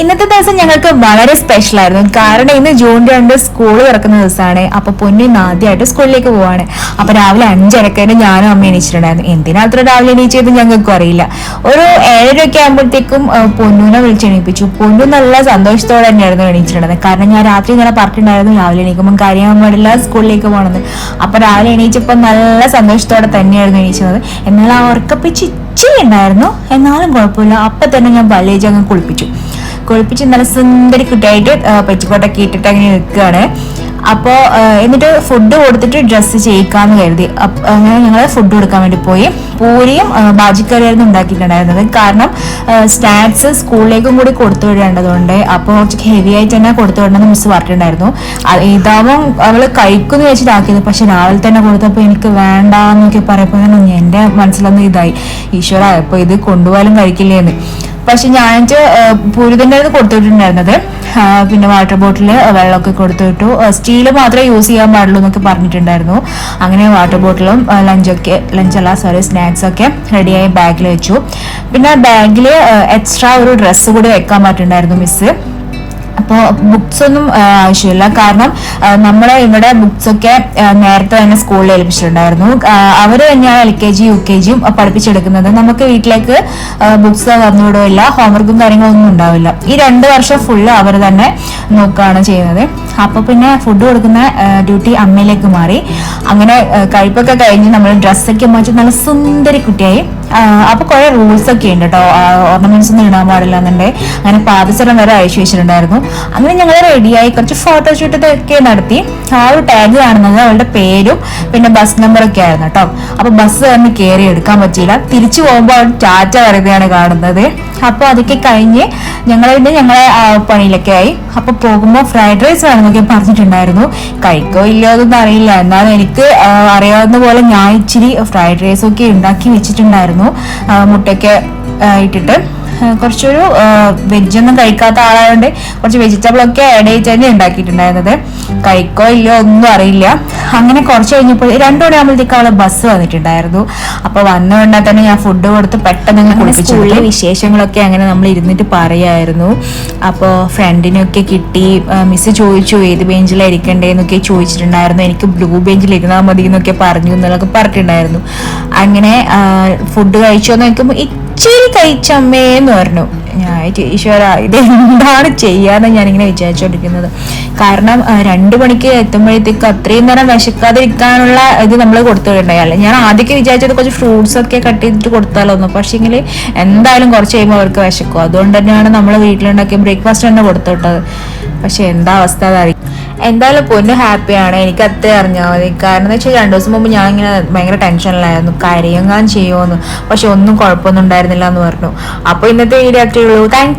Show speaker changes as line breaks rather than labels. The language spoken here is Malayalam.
ഇന്നത്തെ ദിവസം ഞങ്ങൾക്ക് വളരെ സ്പെഷ്യൽ ആയിരുന്നു. കാരണം ഇന്ന് ജൂൺ രണ്ട് സ്കൂൾ തുറക്കുന്ന ദിവസമാണ്. അപ്പൊ പൊന്നു ആദ്യമായിട്ട് സ്കൂളിലേക്ക് പോവാണ്. അപ്പൊ രാവിലെ അഞ്ചരക്കാണ് ഞാനും അമ്മ എണീച്ചിട്ടുണ്ടായിരുന്നു. എന്തിനാ അത്ര രാവിലെ എണീച്ചത് ഞങ്ങൾക്കും അറിയില്ല. ഒരു ഏഴരയൊക്കെ ആകുമ്പോഴത്തേക്കും പൊന്നുനെ വിളിച്ചെണീപ്പിച്ചു പൊന്നു നല്ല സന്തോഷത്തോടെ തന്നെയായിരുന്നു എണീച്ചിട്ടുണ്ടായിരുന്നത് കാരണം ഞാൻ രാത്രി ഇങ്ങനെ പറഞ്ഞിട്ടുണ്ടായിരുന്നു രാവിലെ എണീക്കുമ്പോൾ കാര്യം പാടില്ല സ്കൂളിലേക്ക് പോകണമെന്ന്. അപ്പൊ രാവിലെ എണീച്ചപ്പോൾ നല്ല സന്തോഷത്തോടെ തന്നെയായിരുന്നു എണീച്ചത്. എന്നാൽ ആ ഉറക്കപ്പിച്ച് ഇച്ചിരി ഉണ്ടായിരുന്നു. എന്നാലും കുഴപ്പമില്ല. അപ്പൊ തന്നെ ഞാൻ പല്ലേജ് അങ്ങ് കുളിപ്പിച്ചു. കുളിപ്പിച്ച് നല്ല സുന്ദരി കുട്ടിയായിട്ട് പെച്ചിക്കോട്ടൊക്കെ ഇട്ടിട്ട് അങ്ങനെ നിൽക്കുകയാണ്. അപ്പോൾ എന്നിട്ട് ഫുഡ് കൊടുത്തിട്ട് ഡ്രസ്സ് ചെയ്യിക്കാന്ന് കരുതി. അങ്ങനെ ഞങ്ങൾ ഫുഡ് കൊടുക്കാൻ വേണ്ടി പോയി. പൂരിയും ബാജിക്കറിയായിരുന്നു ഉണ്ടാക്കിയിട്ടുണ്ടായിരുന്നത്. കാരണം സ്നാക്സ് സ്കൂളിലേക്കും കൂടി കൊടുത്തു വിടേണ്ടതുണ്ട്. അപ്പോൾ കുറച്ച് ഹെവി ആയിട്ട് തന്നെ കൊടുത്തു വിടണമെന്ന് മിസ് പറഞ്ഞിട്ടുണ്ടായിരുന്നു. ഇതാവും അവൾ കഴിക്കുമെന്ന് വെച്ചിട്ടാക്കിയത് പക്ഷെ രാവിലെ തന്നെ കൊടുത്തപ്പോൾ എനിക്ക് വേണ്ട എന്നൊക്കെ തന്നെ എന്റെ മനസ്സിലൊന്നും ഇതായി. ഈശ്വര ഇപ്പോൾ ഇത് കൊണ്ടുപോയാലും കഴിക്കില്ലേന്ന്. പക്ഷെ ഞാൻ പൂരിതന്റെ അത് കൊടുത്തിട്ടുണ്ടായിരുന്നത്. പിന്നെ വാട്ടർ ബോട്ടിൽ വെള്ളമൊക്കെ കൊടുത്തിട്ടു. സ്റ്റീൽ മാത്രമേ യൂസ് ചെയ്യാൻ പാടുള്ളൂ എന്നൊക്കെ പറഞ്ഞിട്ടുണ്ടായിരുന്നു. അങ്ങനെ വാട്ടർ ബോട്ടിലും ലഞ്ചൊക്കെ ലഞ്ചല്ല സോറി സ്നാക്സ് ഒക്കെ റെഡിയായി ബാഗിൽ വെച്ചു. പിന്നെ ബാഗിൽ എക്സ്ട്രാ ഒരു ഡ്രസ്സ് കൂടി വെക്കാൻ പറ്റുന്നുണ്ടായിരുന്നു മിസ്സ്. അപ്പോൾ ബുക്സ് ഒന്നും ആവശ്യമില്ല. കാരണം നമ്മൾ ഇവിടെ ബുക്സ് ഒക്കെ നേരത്തെ തന്നെ സ്കൂളിൽ ഏൽപ്പിച്ചിട്ടുണ്ടായിരുന്നു. അവർ തന്നെയാണ് L K G U K ജിയും പഠിപ്പിച്ചെടുക്കുന്നത്. നമുക്ക് വീട്ടിലേക്ക് ബുക്സ് തന്നുവിടില്ല ഹോംവർക്കും കാര്യങ്ങളൊന്നും ഉണ്ടാവില്ല. ഈ രണ്ട് വർഷം ഫുള്ള് അവർ തന്നെ നോക്കുകയാണ് ചെയ്യുന്നത്. അപ്പോൾ പിന്നെ ഫുഡ് കൊടുക്കുന്ന ഡ്യൂട്ടി അമ്മയിലേക്ക് മാറി. അങ്ങനെ കഴിപ്പൊക്കെ കഴിഞ്ഞ് നമ്മൾ ഡ്രസ്സൊക്കെ മാറ്റി. നല്ല സുന്ദരി കുട്ടിയായി. ആ, അപ്പൊ കുറെ റൂൾസ് ഒക്കെ ഉണ്ട് കേട്ടോ ഓർണമെന്റ്സ് ഒന്നും ഇടാൻ പാടില്ല എന്നുണ്ടേ. അങ്ങനെ പാദസരം വരെ അയച്ചു വെച്ചിട്ടുണ്ടായിരുന്നു. അങ്ങനെ ഞങ്ങൾ റെഡിയായി കുറച്ച് ഫോട്ടോഷൂട്ട് ഒക്കെ നടത്തി. ആ ഒരു ടാഗ് കാണുന്നത് അവളുടെ പേരും പിന്നെ ബസ് നമ്പർ ഒക്കെ ആയിരുന്നു കേട്ടോ അപ്പൊ ബസ് തന്നെ കയറി എടുക്കാൻ പറ്റിയില്ല. തിരിച്ചു പോകുമ്പോൾ ടാറ്റ പറയുകയാണ് കാണുന്നത്. അപ്പൊ അതൊക്കെ കഴിഞ്ഞ് ഞങ്ങൾ പിന്നെ ഞങ്ങളെ പണിയിലൊക്കെ ആയി. അപ്പൊ പോകുമ്പോൾ ഫ്രൈഡ് റൈസ് വേണമെന്നൊക്കെ പറഞ്ഞിട്ടുണ്ടായിരുന്നു. കഴിക്കോ ഇല്ലയോ എന്നൊന്നും അറിയില്ല. എന്നാലും എനിക്ക് അറിയാവുന്ന പോലെ ഞാൻ ഇച്ചിരി ഫ്രൈഡ് റൈസ് ഒക്കെ ഉണ്ടാക്കി വെച്ചിട്ടുണ്ടായിരുന്നു. മുട്ടയൊക്കെ ഇട്ടിട്ട്. കുറച്ചൊരു വെജൊന്നും കഴിക്കാത്ത ആളായതുകൊണ്ട് കുറച്ച് വെജിറ്റബിൾ ഒക്കെ ആഡ് ചെയ്ത് തന്നെ ഉണ്ടാക്കിയിട്ടുണ്ടായിരുന്നത്. കഴിക്കോ ഇല്ലയോ ഒന്നും അറിയില്ല. അങ്ങനെ കുറച്ച് കഴിഞ്ഞപ്പോൾ രണ്ടു മണിയാകുമ്പോഴത്തേക്ക് അവളെ ബസ് വന്നിട്ടുണ്ടായിരുന്നു. അപ്പൊ വന്നുകൊണ്ടാൽ തന്നെ ഞാൻ ഫുഡ് കൊടുത്ത് പെട്ടെന്ന് കുളിപ്പിച്ചു വിശേഷങ്ങളൊക്കെ അങ്ങനെ നമ്മൾ ഇരുന്നിട്ട് പറയായിരുന്നു. അപ്പോൾ ഫ്രണ്ടിനൊക്കെ കിട്ടി. മിസ് ചോദിച്ചു ഏത് ബെഞ്ചിലാണ് ഇരിക്കണ്ടേന്നൊക്കെ ചോദിച്ചിട്ടുണ്ടായിരുന്നു. എനിക്ക് ബ്ലൂ ബെഞ്ചിൽ ഇരുന്നാൽ മതി എന്നൊക്കെ പറഞ്ഞു എന്നുള്ളതൊക്കെ പറഞ്ഞിട്ടുണ്ടായിരുന്നു. അങ്ങനെ ഫുഡ് കഴിച്ചോന്ന് നോക്കുമ്പോൾ ഇച്ചിരി കഴിച്ചമ്മേ എന്ന് പറഞ്ഞു. ഞാൻ ഈശ്വര ഇത് എന്താണ് ചെയ്യാന്ന് ഞാനിങ്ങനെ വിചാരിച്ചുകൊണ്ടിരിക്കുന്നത് കാരണം രണ്ടു മണിക്ക് എത്തുമ്പോഴത്തേക്ക് അത്രയും നേരം വിശക്കാതിരിക്കാനുള്ള ഇത് നമ്മൾ കൊടുത്തു വിടണ്ടല്ലേ ഞാൻ ആദ്യമൊക്കെ വിചാരിച്ചത് കുറച്ച് ഫ്രൂട്ട്സ് ഒക്കെ കട്ട് ചെയ്തിട്ട് പക്ഷേ പക്ഷേങ്കിൽ എന്തായാലും കുറച്ച് കഴിയുമ്പോൾ അവർക്ക് വിശക്കും. അതുകൊണ്ട് തന്നെയാണ് നമ്മൾ വീട്ടിലുണ്ടാക്കിയ ബ്രേക്ക്ഫാസ്റ്റ് തന്നെ കൊടുത്തു വിട്ടത് പക്ഷെ എന്താ അവസ്ഥ? അതായിരിക്കും എന്തായാലും പൊന്നു ഹാപ്പിയാണ് എനിക്ക് അത്രേ അറിഞ്ഞാൽ മതി. കാരണം എന്ന് വെച്ചാൽ രണ്ടു ദിവസം മുമ്പ് ഞാൻ ഇങ്ങനെ ഭയങ്കര ടെൻഷനിലായിരുന്നു. കരയങ്ങാൻ ചെയ്യുമോന്ന് പക്ഷെ ഒന്നും കുഴപ്പമൊന്നും ഉണ്ടായിരുന്നില്ല എന്ന് പറഞ്ഞു. അപ്പോൾ ഇന്നത്തെ വീഡിയോ അത്രേ ഉള്ളൂ. താങ്ക്